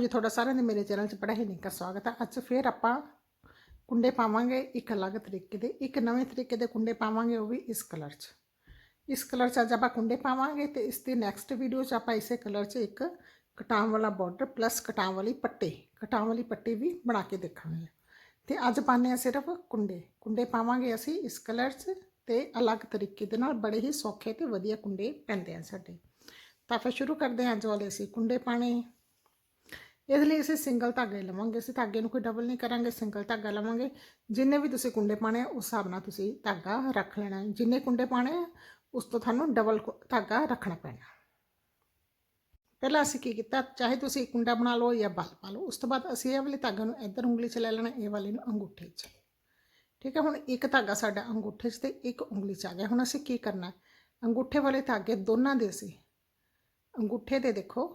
ਜੀ, ਤੁਹਾਡਾ ਸਾਰਿਆਂ ਦੇ ਮੇਰੇ ਚੈਨਲ 'ਚ ਬੜਾ ਹੀ ਨਿੱਘਾ ਸਵਾਗਤ ਹੈ। ਅੱਜ ਫੇਰ ਆਪਾਂ ਕੁੰਡੇ ਪਾਵਾਂਗੇ ਇੱਕ ਅਲੱਗ ਤਰੀਕੇ ਦੇ, ਇੱਕ ਨਵੇਂ ਤਰੀਕੇ ਦੇ ਕੁੰਡੇ ਪਾਵਾਂਗੇ, ਉਹ ਵੀ ਇਸ ਕਲਰ 'ਚ। ਇਸ ਕਲਰ 'ਚ ਅੱਜ ਆਪਾਂ ਕੁੰਡੇ ਪਾਵਾਂਗੇ ਤੇ ਇਸ ਦੀ ਨੈਕਸਟ ਵੀਡੀਓ 'ਚ ਆਪਾਂ ਇਸੇ ਕਲਰ 'ਚ ਇੱਕ ਕਟਾਂ ਵਾਲਾ ਬਾਰਡਰ ਪਲੱਸ ਕਟਾਂ ਵਾਲੀ ਪੱਟੀ ਕਟਾਂ ਵਾਲੀ ਪੱਟੀ ਵੀ ਬਣਾ ਕੇ ਦੇਖਾਂਗੇ। ਤੇ ਅੱਜ ਪਾਣੇ ਆ ਸਿਰਫ ਕੁੰਡੇ ਕੁੰਡੇ ਪਾਵਾਂਗੇ ਅਸੀਂ ਇਸ ਕਲਰ 'ਚ ਤੇ ਅਲੱਗ ਤਰੀਕੇ ਦੇ ਨਾਲ ਬੜੇ ਹੀ ਸੌਖੇ ਤੇ ਵਧੀਆ ਕੁੰਡੇ ਪੈਂਦੇ ਆ ਸਾਡੇ। ਤਾਂ ਫਿਰ ਸ਼ੁਰੂ ਕਰਦੇ ਹਾਂ ਅੱਜ ਵਾਲੇ ਅਸੀਂ ਕੁੰਡੇ ਪਾਣੇ ਇਹਦੇ ਲਈ ਅਸੀਂ ਸਿੰਗਲ ਧਾਗੇ ਲਵਾਂਗੇ। ਅਸੀਂ ਧਾਗੇ ਨੂੰ ਕੋਈ ਡਬਲ ਨਹੀਂ ਕਰਾਂਗੇ ਸਿੰਗਲ ਧਾਗਾ ਲਵਾਂਗੇ। ਜਿੰਨੇ ਵੀ ਤੁਸੀਂ ਕੁੰਡੇ ਪਾਣੇ ਆ, ਉਸ ਹਿਸਾਬ ਨਾਲ ਤੁਸੀਂ ਧਾਗਾ ਰੱਖ ਲੈਣਾ ਜਿੰਨੇ ਕੁੰਡੇ ਪਾਣੇ ਆ, ਉਸ ਤੋਂ ਤੁਹਾਨੂੰ ਡਬਲ ਧਾਗਾ ਰੱਖਣਾ ਪੈਣਾ। ਪਹਿਲਾਂ ਅਸੀਂ ਕੀ ਕੀਤਾ, ਚਾਹੇ ਤੁਸੀਂ ਕੁੰਡਾ ਬਣਾ ਲਓ ਜਾਂ ਬਲ ਪਾ ਲਓ, ਉਸ ਤੋਂ ਬਾਅਦ ਅਸੀਂ ਇਹ ਵਾਲੇ ਧਾਗੇ ਨੂੰ ਇੱਧਰ ਉਂਗਲੀ 'ਚ ਲੈ ਲੈਣਾ, ਇਹ ਵਾਲੇ ਨੂੰ ਅੰਗੂਠੇ 'ਚ। ਠੀਕ ਹੈ, ਹੁਣ ਇੱਕ ਧਾਗਾ ਸਾਡਾ ਅੰਗੂਠੇ 'ਚ ਤੇ ਇੱਕ ਉਂਗਲੀ 'ਚ ਆ ਗਿਆ। ਹੁਣ ਅਸੀਂ ਕੀ ਕਰਨਾ, ਅੰਗੂਠੇ ਵਾਲੇ ਧਾਗੇ ਦੋਨਾਂ ਦੇ ਅਸੀਂ, ਅੰਗੂਠੇ ਦੇ ਦੇਖੋ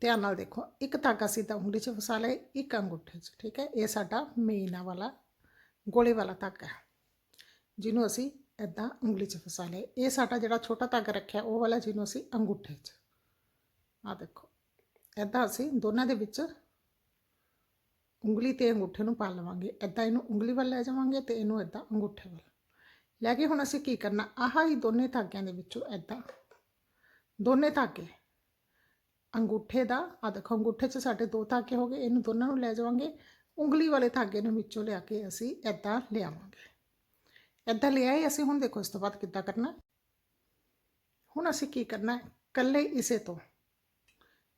ਧਿਆਨ ਨਾਲ ਦੇਖੋ, ਇੱਕ ਧਾਗਾ ਸਿੱਧਾ ਉਂਗਲੀ 'ਚ ਫਸਾ ਲਏ, ਇੱਕ ਅੰਗੂਠੇ 'ਚ, ਠੀਕ ਹੈ? ਇਹ ਸਾਡਾ ਮੇਨ ਵਾਲਾ, ਗੋਲੇ ਵਾਲਾ ਧਾਗਾ ਹੈ। ਜਿਹਨੂੰ ਅਸੀਂ ਐਦਾਂ ਉਂਗਲੀ 'ਚ ਫਸਾ ਲਏ। ਇਹ ਸਾਡਾ ਜਿਹੜਾ ਛੋਟਾ ਧਾਗਾ ਰੱਖਿਆ, ਉਹ ਵਾਲਾ ਜਿਹਨੂੰ ਅਸੀਂ ਅੰਗੂਠੇ 'ਚ। ਆ ਦੇਖੋ ਐਦਾਂ ਅਸੀਂ ਦੋਨਾਂ ਦੇ ਵਿੱਚ ਉਂਗਲੀ ਤੇ ਅੰਗੂਠੇ ਨੂੰ ਪਾ ਲਵਾਂਗੇ। ਐਦਾਂ ਇਹਨੂੰ ਉਂਗਲੀ ਵੱਲ ਲੈ ਜਾਵਾਂਗੇ ਤੇ ਇਹਨੂੰ ਐਦਾਂ ਅੰਗੂਠੇ ਵੱਲ। ਲੈ ਕੇ ਹੁਣ ਅਸੀਂ ਕੀ ਕਰਨਾ? ਆਹ ਹੀ ਦੋਨੇ ਧਾਗਿਆਂ ਦੇ ਵਿੱਚੋਂ ਐਦਾਂ ਦੋਨੇ ਧਾਗੇ ਅੰਗੂਠੇ ਦਾ ਆ ਦੇਖੋ ਅੰਗੂਠੇ 'ਚ ਸਾਡੇ ਦੋ ਧਾਗੇ ਹੋ ਗਏ, ਇਹਨੂੰ ਦੋਨਾਂ ਨੂੰ ਲੈ ਜਾਵਾਂਗੇ। ਉਂਗਲੀ ਵਾਲੇ ਧਾਗੇ ਨੂੰ ਵਿੱਚੋਂ ਲਿਆ ਕੇ ਅਸੀਂ ਐਦਾਂ ਲਿਆਵਾਂਗੇ। ਐਦਾਂ ਲਿਆਏ ਅਸੀਂ ਹੁਣ ਦੇਖੋ ਇਸ ਤੋਂ ਬਾਅਦ ਕਿੱਦਾਂ ਕਰਨਾ। ਹੁਣ ਅਸੀਂ ਕੀ ਕਰਨਾ ਹੈ? ਕੱਲੇ ਇਸੇ ਤੋਂ।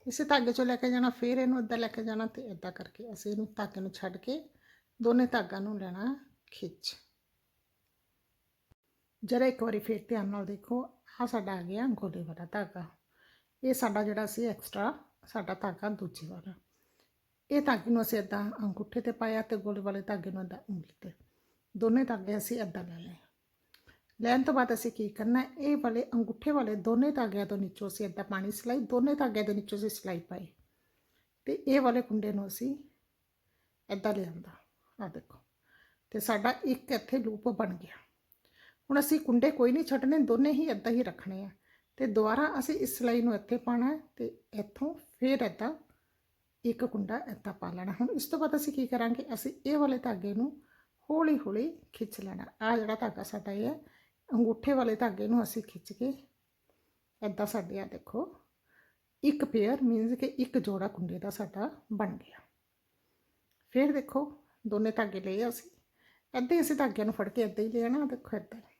ਇਸੇ ਧਾਗੇ 'ਚੋਂ ਲੈ ਕੇ ਜਾਣਾ, ਫਿਰ ਇਹਨੂੰ ਇੱਦਾਂ ਲੈ ਕੇ ਜਾਣਾ ਤੇ ਇੱਦਾਂ ਕਰਕੇ ਅਸੀਂ ਇਹਨੂੰ ਧਾਗੇ ਨੂੰ ਛੱਡ ਕੇ ਦੋਨੇ ਧਾਗਾ ਨੂੰ ਲੈਣਾ ਖਿੱਚ। ਜਰਾ ਇੱਕ ਵਾਰੀ ਫੇਰ ਧਿਆਨ ਨਾਲ ਦੇਖੋ ਆ ਸਾਡਾ ਆ ਗਿਆ ਗੋਲੇ ਵਾਲਾ ਧਾਗਾ। ਇਹ ਸਾਡਾ ਜਿਹੜਾ ਸੀ ਐਕਸਟਰਾ ਸਾਡਾ ਧਾਗਾ ਦੂਜੇ ਵਾਲਾ ਇਹ ਧਾਗੇ ਨੂੰ ਅਸੀਂ ਇੱਦਾਂ ਅੰਗੂਠੇ ਤੇ ਪਾਇਆ ਤੇ ਗੋਲ ਵਾਲੇ ਧਾਗੇ ਨੂੰ ਇੱਦਾਂ ਉਂਗਲੀ ਤੇ। ਦੋਨੇ ਧਾਗੇ ਅਸੀਂ ਇੱਦਾਂ ਲੈ ਲਏ। ਲੈਣ ਤੋਂ ਬਾਅਦ ਅਸੀਂ ਕੀ ਕਰਨਾ, ਇਹ ਵਾਲੇ ਅੰਗੂਠੇ ਵਾਲੇ ਦੋਨੇ ਧਾਗਿਆਂ ਤੋਂ ਨੀਚੋਂ ਅਸੀਂ ਇੱਦਾਂ ਪਾਣੀ ਸਿਲਾਈ, ਦੋਨੇ ਧਾਗਿਆਂ ਦੇ ਨੀਚੋਂ ਅਸੀਂ ਸਿਲਾਈ ਪਾਈ। ਤੇ ਇਹ ਵਾਲੇ ਕੁੰਡੇ ਨੂੰ ਅਸੀਂ ਇੱਦਾਂ ਲਿਆਂਦਾ। ਆ ਦੇਖੋ, ਤੇ ਸਾਡਾ ਇੱਕ ਇੱਥੇ ਲੂਪ ਬਣ ਗਿਆ। ਹੁਣ ਅਸੀਂ ਕੁੰਡੇ ਕੋਈ ਨਹੀਂ ਛੱਡਣੇ, ਦੋਨੇ ਹੀ ਇੱਦਾਂ ਹੀ ਰੱਖਣੇ ਆ। ਤੇ ਦੁਬਾਰਾ ਅਸੀਂ ਇਸ ਸਿਲਾਈ ਨੂੰ ਇੱਥੇ ਪਾਣਾ ਹੈ ਤੇ ਇੱਥੋਂ ਫੇਰ ਇੱਦਾਂ ਇੱਕ ਕੁੰਡਾ ਇੱਦਾਂ ਪਾ ਲੈਣਾ। ਹੁਣ ਇਸ ਤੋਂ ਬਾਅਦ ਅਸੀਂ ਕੀ ਕਰਾਂਗੇ? ਅਸੀਂ ਇਹ ਵਾਲੇ ਧਾਗੇ ਨੂੰ ਹੌਲੀ ਹੌਲੀ ਖਿੱਚ ਲੈਣਾ। ਆ ਜਿਹੜਾ ਧਾਗਾ ਸਾਡਾ ਇਹ ਹੈ, ਅੰਗੂਠੇ ਵਾਲੇ ਧਾਗੇ ਨੂੰ ਅਸੀਂ ਖਿੱਚ ਕੇ ਇੱਦਾਂ ਸਾਡੇ ਆ ਦੇਖੋ, ਇੱਕ ਪੇਅਰ ਮੀਨਸ ਕਿ ਇੱਕ ਜੋੜਾ ਕੁੰਡੇ ਦਾ ਸਾਡਾ ਬਣ ਗਿਆ। ਫਿਰ ਦੇਖੋ, ਦੋਨੇ ਧਾਗੇ ਲਏ ਅਸੀਂ। ਇੱਦਾਂ ਹੀ ਅਸੀਂ ਧਾਗਿਆਂ ਨੂੰ ਫੜ ਕੇ ਇੱਦਾਂ ਹੀ ਲੈਣਾ ਦੇਖੋ ਇੱਦਾਂ ਹੀ।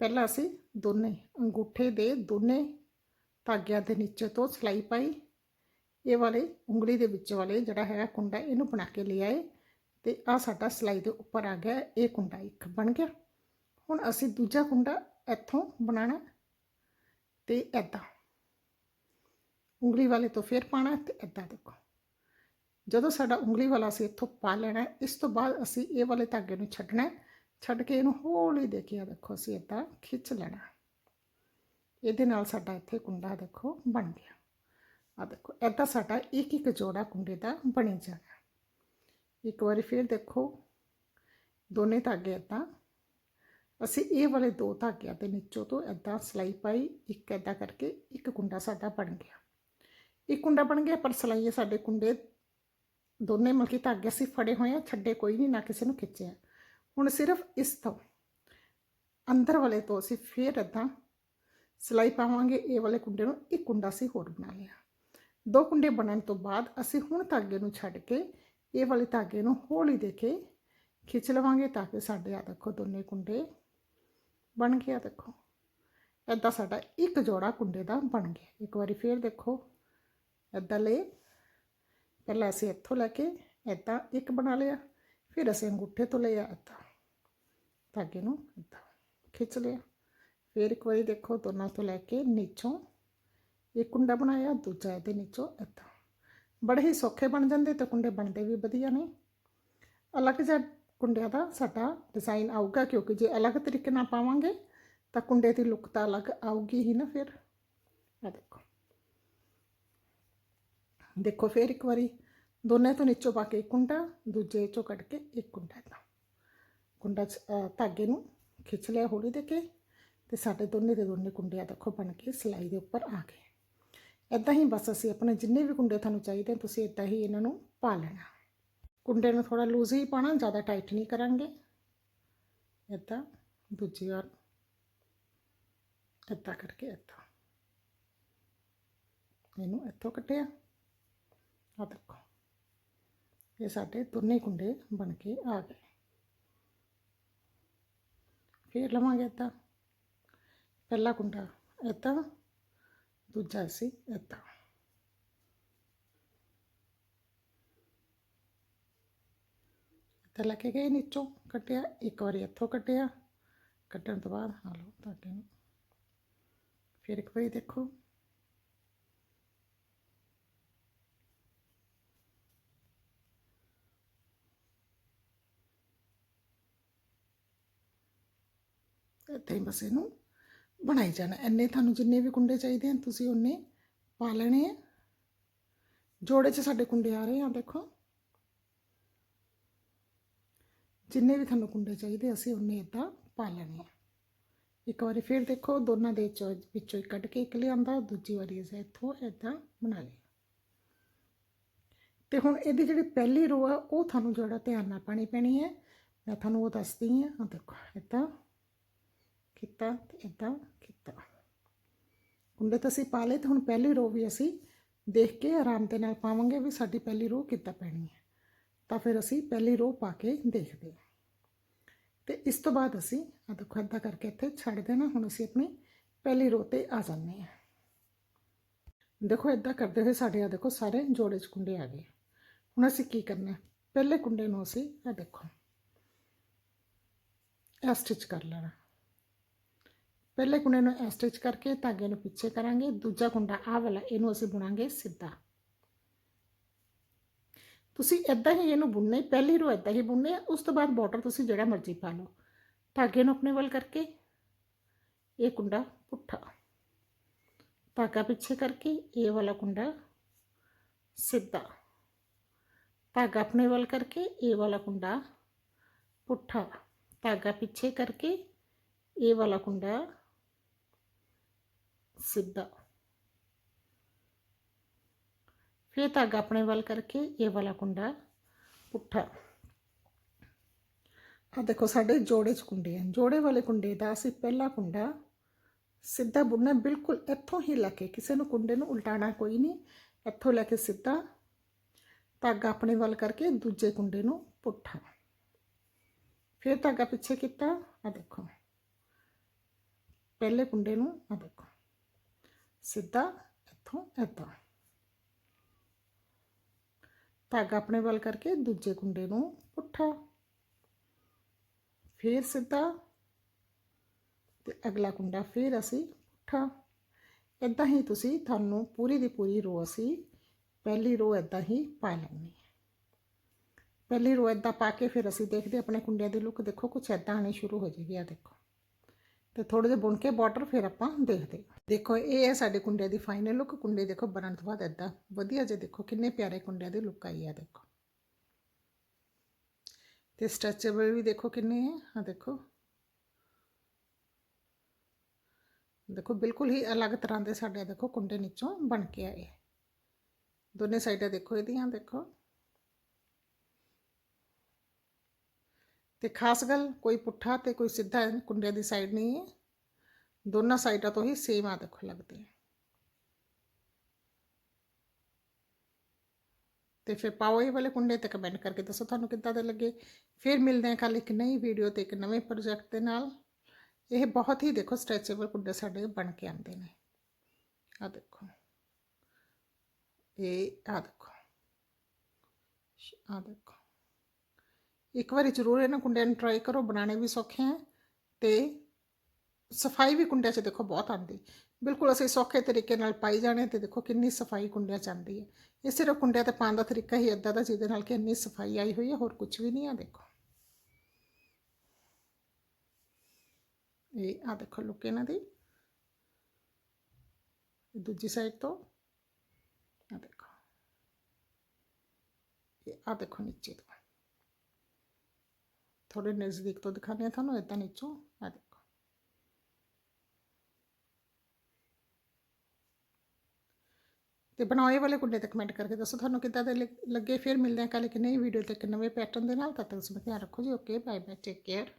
ਪਹਿਲਾਂ ਅਸੀਂ ਦੋਨੇ ਅੰਗੂਠੇ ਦੇ ਦੋਨੇ ਧਾਗਿਆਂ ਦੇ ਨੀਚੇ ਤੋਂ ਸਲਾਈ ਪਾਈ। ਇਹ ਵਾਲੇ ਉਂਗਲੀ ਦੇ ਵਿੱਚ ਵਾਲੇ ਜਿਹੜਾ ਹੈਗਾ ਕੁੰਡਾ ਇਹਨੂੰ ਬਣਾ ਕੇ ਲਿਆਏ ਤੇ ਆ ਸਾਡਾ ਸਲਾਈ ਦੇ ਉੱਪਰ ਆ ਗਿਆ, ਇਹ ਕੁੰਡਾ ਇੱਕ ਬਣ ਗਿਆ। ਹੁਣ ਅਸੀਂ ਦੂਜਾ ਕੁੰਡਾ ਇੱਥੋਂ ਬਣਾਉਣਾ ਤੇ ਐਦਾਂ ਉਂਗਲੀ ਵਾਲੇ ਤੋਂ ਫੇਰ ਪਾਣਾ ਤੇ ਐਦਾਂ ਦੇਖੋ। ਜਦੋਂ ਸਾਡਾ ਉਂਗਲੀ ਵਾਲਾ ਅਸੀਂ ਇੱਥੋਂ ਪਾ ਲੈਣਾ, ਇਸ ਤੋਂ ਬਾਅਦ ਅਸੀਂ ਇਹ ਵਾਲੇ ਧਾਗੇ ਨੂੰ ਛੱਡਣਾ। ਛੱਡ ਕੇ ਇਹਨੂੰ ਹੌਲੀ ਦੇ ਕੇ ਆ ਦੇਖੋ ਅਸੀਂ ਇੱਦਾਂ ਖਿੱਚ ਲੈਣਾ। ਇਹਦੇ ਨਾਲ ਸਾਡਾ ਇੱਥੇ ਕੁੰਡਾ ਦੇਖੋ ਬਣ ਗਿਆ। ਆ ਦੇਖੋ ਐਦਾਂ ਸਾਡਾ ਇੱਕ ਇੱਕ ਜੋੜਾ ਕੁੰਡੇ ਦਾ ਬਣੀ ਜਾਣਾ। ਇੱਕ ਵਾਰੀ ਫਿਰ ਦੇਖੋ, ਦੋਨੇ ਧਾਗੇ ਇੱਦਾਂ ਅਸੀਂ ਇਹ ਵਾਲੇ ਦੋ ਧਾਗਿਆਂ ਦੇ ਨੀਚੋਂ ਤੋਂ ਇੱਦਾਂ ਸਲਾਈ ਪਾਈ, ਇੱਕ ਇੱਦਾਂ ਕਰਕੇ ਇੱਕ ਕੁੰਡਾ ਸਾਡਾ ਬਣ ਗਿਆ। ਇੱਕ ਕੁੰਡਾ ਬਣ ਗਿਆ, ਪਰ ਸਲਾਈਏ ਸਾਡੇ ਕੁੰਡੇ ਦੋਨੇ ਮਲਕੀ ਧਾਗੇ ਅਸੀਂ ਫੜੇ ਹੋਏ ਆ, ਛੱਡੇ ਕੋਈ ਨਹੀਂ ਨਾ ਕਿਸੇ ਨੂੰ ਖਿੱਚਿਆ। ਹੁਣ ਸਿਰਫ ਇਸ ਤੋਂ ਅੰਦਰ ਵਾਲੇ ਤੋਂ ਅਸੀਂ ਫੇਰ ਇੱਦਾਂ ਸਲਾਈ ਪਾਵਾਂਗੇ, ਇਹ ਵਾਲੇ ਕੁੰਡੇ ਨੂੰ ਇੱਕ ਕੁੰਡਾ ਅਸੀਂ ਹੋਰ ਬਣਾ ਲਿਆ। ਦੋ ਕੁੰਡੇ ਬਣਨ ਤੋਂ ਬਾਅਦ ਅਸੀਂ ਹੁਣ ਧਾਗੇ ਨੂੰ ਛੱਡ ਕੇ, ਇਹ ਵਾਲੇ ਧਾਗੇ ਨੂੰ ਹੌਲੀ ਦੇ ਕੇ ਖਿੱਚ ਲਵਾਂਗੇ ਤਾਂ ਕਿ ਸਾਡੇ ਆ ਦੇਖੋ ਦੋਨੇ ਕੁੰਡੇ ਬਣ ਗਿਆ ਦੇਖੋ। ਐਦਾਂ ਸਾਡਾ ਇੱਕ ਜੋੜਾ ਕੁੰਡੇ ਦਾ ਬਣ ਗਿਆ। ਇੱਕ ਵਾਰੀ ਫੇਰ ਦੇਖੋ ਐਦਾਂ ਲੈ ਪਹਿਲਾਂ ਅਸੀਂ ਇੱਥੋਂ ਲੈ ਕੇ ਐਦਾਂ ਇੱਕ ਬਣਾ ਲਿਆ, ਫਿਰ ਅਸੀਂ ਅੰਗੂਠੇ ਤੋਂ ਲਿਆ ਐਦਾਂ ਧਾਗੇ ਨੂੰ ਐਦਾਂ ਖਿੱਚ ਲਿਆ। ਫਿਰ ਇੱਕ ਵਾਰੀ ਦੇਖੋ ਦੋਨਾਂ ਤੋਂ ਲੈ ਕੇ ਨੀਚੋਂ ਇੱਕ ਕੁੰਡਾ ਬਣਾਇਆ, ਦੂਜਾ ਇਹਦੇ ਨੀਚੋਂ ਐਦਾਂ ਬੜੇ ਹੀ ਸੌਖੇ ਬਣ ਜਾਂਦੇ ਤੇ ਕੁੰਡੇ ਬਣਦੇ ਵੀ ਵਧੀਆ ਨੇ। ਅਲੱਗ ਜਿਹਾ ਕੁੰਡਿਆਂ ਦਾ ਸਾਡਾ ਡਿਜ਼ਾਈਨ ਆਊਗਾ ਕਿਉਂਕਿ ਜੇ ਅਲੱਗ ਤਰੀਕੇ ਨਾਲ ਪਾਵਾਂਗੇ ਤਾਂ ਕੁੰਡੇ ਦੀ ਲੁੱਕ ਤਾਂ ਅਲੱਗ ਆਊਗੀ ਹੀ ਨਾ ਫਿਰ। ਆ ਦੇਖੋ। ਦੇਖੋ ਫਿਰ ਇੱਕ ਵਾਰੀ ਦੋਨੇ ਤੋਂ ਨੀਚੋਂ ਪਾ ਕੇ ਇੱਕ ਕੁੰਡਾ, ਦੂਜੇ ਚੋਂ ਕੱਢ ਕੇ ਇੱਕ ਕੁੰਡਾ ਏਦਾਂ। ਕੁੰਡਾ 'ਚ, ਧਾਗੇ ਨੂੰ ਖਿੱਚ ਲਿਆ ਹੌਲੀ ਦੇ ਕੇ ਤੇ ਸਾਡੇ ਦੋਨੇ ਦੇ ਦੋਨੇ ਕੁੰਡਿਆਂ ਦੇਖੋ ਬਣ ਕੇ ਸਿਲਾਈ ਦੇ ਉੱਪਰ ਆ ਗਏ। ਇਦਾਂ ਹੀ ਬਸ ਅਸੀਂ ਆਪਣੇ ਜਿੰਨੇ ਵੀ ਕੁੰਡੇ ਤੁਹਾਨੂੰ ਚਾਹੀਦੇ ਤੁਸੀਂ ਇਦਾਂ ਹੀ ਇਹਨਾਂ ਨੂੰ ਪਾ ਲੈਣਾ। ਕੁੰਡੇ ਨੂੰ ਥੋੜਾ ਲੂਜ਼ ਹੀ ਪਾਣਾ ਜ਼ਿਆਦਾ ਟਾਈਟ ਨਹੀਂ ਕਰਾਂਗੇ। ਇਦਾਂ ਦੂਜੀ ਵਾਰ ਇਦਾਂ ਕਰਕੇ ਇਦਾਂ ਇਹਨੂੰ ਇੱਥੋਂ ਕੱਟਿਆ ਆ ਦੇਖੋ ਇਹ ਸਾਡੇ ਦੋਨੇ ਕੁੰਡੇ ਬਣ ਕੇ ਆ ਗਏ। ਫਿਰ ਲਵਾਂਗੇ ਇੱਦਾਂ। ਪਹਿਲਾ ਕੁੰਡਾ ਇੱਦਾਂ, ਦੂਜਾ ਸੀ ਇੱਦਾਂ। ਇੱਦਾਂ ਲੈ ਕੇ ਗਏ ਨੀਚੋਂ ਕੱਟਿਆ ਇੱਕ ਵਾਰੀ ਇੱਥੋਂ ਕੱਟਿਆ ਕੱਟਣ ਤੋਂ ਬਾਅਦ ਹਾਂ ਲਓ ਧਾਗੇ ਨੂੰ। ਫਿਰ ਇੱਕ ਵਾਰੀ ਦੇਖੋ। ਇੱਥੇ ਹੀ ਬਸ ਇਹਨੂੰ ਬਣਾਈ ਜਾਣਾ। ਇੰਨੇ ਤੁਹਾਨੂੰ ਜਿੰਨੇ ਵੀ ਕੁੰਡੇ ਚਾਹੀਦੇ ਹਨ, ਤੁਸੀਂ ਉਹਨੇ ਪਾ ਲੈਣੇ ਆ। ਜੋੜੇ 'ਚ ਸਾਡੇ ਕੁੰਡੇ ਆ ਰਹੇ ਆ ਦੇਖੋ। ਜਿੰਨੇ ਵੀ ਤੁਹਾਨੂੰ ਕੁੰਡੇ ਚਾਹੀਦੇ, ਅਸੀਂ ਉਹਨੇ ਇਦਾਂ ਪਾ ਲੈਣੇ ਆ। ਇੱਕ ਵਾਰੀ ਫਿਰ ਦੇਖੋ, ਦੋਨਾਂ ਦੇ ਚੋਂ ਵਿੱਚੋਂ ਹੀ ਕੱਢ ਕੇ ਇੱਕ ਲਿਆਂਦਾ, ਦੂਜੀ ਵਾਰੀ ਅਸੀਂ ਇੱਥੋਂ ਇਦਾਂ ਬਣਾ ਲਿਆ ਤੇ ਹੁਣ ਇਹਦੀ ਜਿਹੜੀ ਪਹਿਲੀ ਰੋ ਆ, ਉਹ ਤੁਹਾਨੂੰ ਜਿਹੜਾ ਧਿਆਨ ਨਾਲ ਪਾਣੀ ਪੈਣੀ ਹੈ। ਮੈਂ ਤੁਹਾਨੂੰ ਉਹ ਦੱਸਦੀ ਹਾਂ ਆ ਦੇਖੋ ਇਦਾਂ ਕੀਤਾ ਤੇ ਇਦਾਂ ਕੀਤਾ। ਕੁੰਡੇ ਤਾਂ ਅਸੀਂ ਪਾ ਲਏ ਤੇ ਹੁਣ ਪਹਿਲੀ ਰੋ ਵੀ ਅਸੀਂ ਦੇਖ ਕੇ ਆਰਾਮ ਦੇ ਨਾਲ ਪਾਵਾਂਗੇ ਵੀ ਸਾਡੀ ਪਹਿਲੀ ਰੋ ਕਿੱਦਾਂ ਪੈਣੀ ਹੈ। ਤਾਂ ਫਿਰ ਅਸੀਂ ਪਹਿਲੀ ਰੋ ਪਾ ਕੇ ਦੇਖਦੇ ਹਾਂ। ਤੇ ਇਸ ਤੋਂ ਬਾਅਦ ਅਸੀਂ ਆ ਦੇਖੋ ਏਦਾਂ ਕਰਕੇ ਇੱਥੇ ਛੱਡ ਦੇਣਾ, ਹੁਣ ਅਸੀਂ ਆਪਣੀ ਪਹਿਲੀ ਰੋ ਤੇ ਆ ਜਾਂਦੇ ਹਾਂ। ਦੇਖੋ ਏਦਾਂ ਕਰਦੇ ਹੋਏ ਸਾਡੇ ਆ ਦੇਖੋ ਸਾਰੇ ਜੋੜੇ ਚ ਕੁੰਡੇ ਆ ਗਏ। ਹੁਣ ਅਸੀਂ ਕੀ ਕਰਨਾ ਪਹਿਲੇ ਕੁੰਡੇ ਨੂੰ ਅਸੀਂ ਆ ਦੇਖੋ, ਇਹ ਸਟਿਚ ਕਰ ਲੈਣਾ। ਪਹਿਲੇ ਕੁੰਡੇ ਨੂੰ ਇਹ ਸਟਿਚ ਕਰਕੇ ਧਾਗੇ ਨੂੰ ਪਿੱਛੇ ਕਰਾਂਗੇ, ਦੂਜਾ ਕੁੰਡਾ ਆਹ ਵਾਲਾ, ਇਹਨੂੰ ਅਸੀਂ ਬੁਣਾਂਗੇ ਸਿੱਧਾ। ਤੁਸੀਂ ਇਦਾਂ ਹੀ ਇਹਨੂੰ ਬੁਣਨਾ ਹੀ, ਪਹਿਲੀ ਰੋ ਇਦਾਂ ਹੀ ਬੁਣਨੀ ਹੈ ਉਸ ਤੋਂ ਬਾਅਦ ਬਾਰਡਰ ਤੁਸੀਂ ਜਿਹੜਾ ਮਰਜ਼ੀ ਪਾ ਲਓ। ਧਾਗੇ ਨੂੰ ਆਪਣੇ ਵੱਲ ਕਰਕੇ ਇਹ ਕੁੰਡਾ ਪੁੱਠਾ। ਧਾਗਾ ਪਿੱਛੇ ਕਰਕੇ ਇਹ ਵਾਲਾ ਕੁੰਡਾ ਸਿੱਧਾ। ਧਾਗਾ ਆਪਣੇ ਵੱਲ ਕਰਕੇ ਇਹ ਵਾਲਾ ਕੁੰਡਾ ਪੁੱਠਾ। ਧਾਗਾ ਪਿੱਛੇ ਕਰਕੇ ਇਹ ਵਾਲਾ ਕੁੰਡਾ ਸਿੱਧਾ। ਫਿਰ ਧਾਗਾ ਆਪਣੇ ਵੱਲ ਕਰਕੇ ਇਹ ਵਾਲਾ ਕੁੰਡਾ ਪੁੱਠਾ। ਆ ਦੇਖੋ ਸਾਡੇ ਜੋੜੇ ਚ ਕੁੰਡੇ ਹਨ ਜੋੜੇ ਵਾਲੇ ਕੁੰਡੇ ਦਾ ਅਸੀਂ ਪਹਿਲਾ ਕੁੰਡਾ ਸਿੱਧਾ ਬੁਣਨਾ ਬਿਲਕੁਲ ਇੱਥੋਂ ਹੀ ਲੈ ਕੇ ਕਿਸੇ ਨੂੰ ਕੁੰਡੇ ਨੂੰ ਉਲਟਾਣਾ ਕੋਈ ਨਹੀਂ। ਇੱਥੋਂ ਲੈ ਕੇ ਸਿੱਧਾ ਧਾਗਾ ਆਪਣੇ ਵੱਲ ਕਰਕੇ ਦੂਜੇ ਕੁੰਡੇ ਨੂੰ ਪੁੱਠਾ। ਫਿਰ ਧਾਗਾ ਪਿੱਛੇ ਕੀਤਾ ਆ ਦੇਖੋ। ਪਹਿਲੇ ਕੁੰਡੇ ਨੂੰ ਆ ਦੇਖੋ। ਸਿੱਧਾ ਇੱਥੋਂ ਇੱਦਾਂ ਧਾਗਾ ਆਪਣੇ ਵੱਲ ਕਰਕੇ ਦੂਜੇ ਕੁੰਡੇ ਨੂੰ ਪੁੱਠਾ। ਫਿਰ ਸਿੱਧਾ ਤੇ ਅਗਲਾ ਕੁੰਡਾ ਫਿਰ ਅਸੀਂ ਪੁੱਠਾ। ਇਦਾਂ ਹੀ ਤੁਸੀਂ ਤੁਹਾਨੂੰ ਪੂਰੀ ਦੀ ਪੂਰੀ ਰੋ ਅਸੀਂ ਪਹਿਲੀ ਰੋ ਇਦਾਂ ਹੀ ਪਾ ਲੈਣੀ ਹੈ। ਪਹਿਲੀ ਰੋ ਇਦਾਂ ਪਾ ਕੇ ਫਿਰ ਅਸੀਂ ਦੇਖਦੇ ਆਪਣੇ ਕੁੰਡਿਆਂ ਦੀ ਲੁੱਕ। ਦੇਖੋ ਕੁਛ ਇਦਾਂ ਆਣੀ ਸ਼ੁਰੂ ਹੋ ਜਾਏਗੀ ਆ ਦੇਖੋ। ਤੇ ਥੋੜੇ ਜਿਹਾ ਬੁਣ ਕੇ ਬਾਰਡਰ ਫਿਰ ਆਪਾਂ ਦੇਖਦੇ ਦੇਖੋ, ਇਹ ਹੈ ਸਾਡੇ ਕੁੰਡੇ ਦੀ ਫਾਈਨਲ ਲੁੱਕ ਕੁੰਡੇ ਦੇਖੋ, ਬਣਨ ਤੋਂ ਬਾਅਦ ਇਦਾਂ ਵਧੀਆ ਜੇ ਦੇਖੋ, ਕਿੰਨੇ ਪਿਆਰੇ ਕੁੰਡਿਆਂ ਦੀ ਲੁੱਕ ਆਈ ਹੈ ਦੇਖੋ। ਤੇ ਸਟ੍ਰੈਚੇਬਲ ਵੀ ਦੇਖੋ ਕਿੰਨੇ ਹੈ ਆ ਦੇਖੋ। ਦੇਖੋ, ਬਿਲਕੁਲ ਹੀ ਅਲੱਗ ਤਰ੍ਹਾਂ ਦੇ ਸਾਡੇ ਦੇਖੋ ਕੁੰਡੇ ਨੀਚੋਂ ਬਣ ਕੇ ਆਏ ਦੋਨੇ ਸਾਈਡਾਂ ਦੇਖੋ ਇਹਦੀਆਂ, ਦੇਖੋ। ਤੇ ਖਾਸ ਗੱਲ ਕੋਈ ਪੁੱਠਾ ਤੇ ਕੋਈ ਸਿੱਧਾ ਕੁੰਡੇ ਦੀ ਸਾਈਡ ਨਹੀਂ ਹੈ ਦੋਨਾਂ ਸਾਈਡਾਂ ਤੋਂ ਹੀ ਸੇਮ ਆ ਦੇਖੋ ਲੱਗਦੇ ਹੈ ਤੇ ਫਿਰ ਪਾਓ ਇਹ ਵਾਲੇ ਕੁੰਡੇ ਤੇ ਕਮੈਂਟ ਕਰਕੇ ਦੱਸੋ ਤੁਹਾਨੂੰ ਕਿੱਦਾਂ ਦੇ ਲੱਗੇ ਫਿਰ ਮਿਲਦੇ ਹਾਂ ਕੱਲ ਇੱਕ ਨਈ ਵੀਡੀਓ ਤੇ ਇੱਕ ਨਵੇਂ ਪ੍ਰੋਜੈਕਟ ਦੇ ਨਾਲ ਇਹ ਬਹੁਤ ਹੀ ਦੇਖੋ ਸਟ੍ਰੈਚੇਬਲ ਕੁੰਡੇ ਸਾਡੇ ਬਣ ਕੇ ਆਉਂਦੇ ਨੇ ਆ ਦੇਖੋ ਇਹ ਆ ਦੇਖੋ ਆ ਦੇਖੋ ਇੱਕ ਵਾਰੀ ਜ਼ਰੂਰ ਇਹਨਾਂ ਕੁੰਡਿਆਂ ਨੂੰ ਟਰਾਈ ਕਰੋ ਬਣਾਉਣੇ ਵੀ ਸੌਖੇ ਹੈ ਤੇ ਸਫ਼ਾਈ ਵੀ ਕੁੰਡਿਆਂ 'ਚ ਦੇਖੋ ਬਹੁਤ ਆਉਂਦੀ ਬਿਲਕੁਲ ਅਸੀਂ ਸੌਖੇ ਤਰੀਕੇ ਨਾਲ ਪਾਈ ਜਾਣੇ ਤੇ ਦੇਖੋ ਕਿੰਨੀ ਸਫ਼ਾਈ ਕੁੰਡਿਆਂ 'ਚ ਆਉਂਦੀ ਹੈ ਇਹ ਸਿਰਫ ਕੁੰਡਿਆਂ ਤੇ ਪਾਉਣ ਦਾ ਤਰੀਕਾ ਹੀ ਇਦਾਂ ਦਾ ਜਿਹਦੇ ਨਾਲ ਕਿ ਇੰਨੀ ਸਫ਼ਾਈ ਆਈ ਹੋਈ ਹੈ ਹੋਰ ਕੁਝ ਵੀ ਨਹੀਂ ਆ ਦੇਖੋ ਇਹ ਆ ਦੇਖੋ ਲੁੱਕ ਇਹਨਾਂ ਦੀ ਇਹ ਦੂਜੀ ਸਾਈਡ ਤੋਂ ਆ ਦੇਖੋ ਇਹ ਆ ਦੇਖੋ ਨੀਚੇ ਤੋਂ ਥੋੜੇ ਨਜ਼ਦੀਕ ਤੋਂ ਦਿਖਾਣੇ ਆ ਤੁਹਾਨੂੰ ਇਦਾਂ ਨੀਚੋਂ ਆ ਦੇਖੋ ਤੇ ਬਣਾਏ ਵਾਲੇ ਕੁੰਡੇ ਤੇ ਕਮੈਂਟ ਕਰਕੇ ਦੱਸੋ, ਤੁਹਾਨੂੰ ਕਿੱਦਾਂ ਦੇ ਲੱਗੇ ਫਿਰ ਮਿਲਦੇ ਹਾਂ ਕੱਲ੍ਹ ਇੱਕ ਨਈ ਵੀਡੀਓ ਤੇ ਇੱਕ ਨਵੇਂ ਪੈਟਰਨ ਦੇ ਨਾਲ, ਤਦ ਤੱਕ ਤੁਸੀਂ ਧਿਆਨ ਰੱਖੋ ਜੀ okay bye bye take care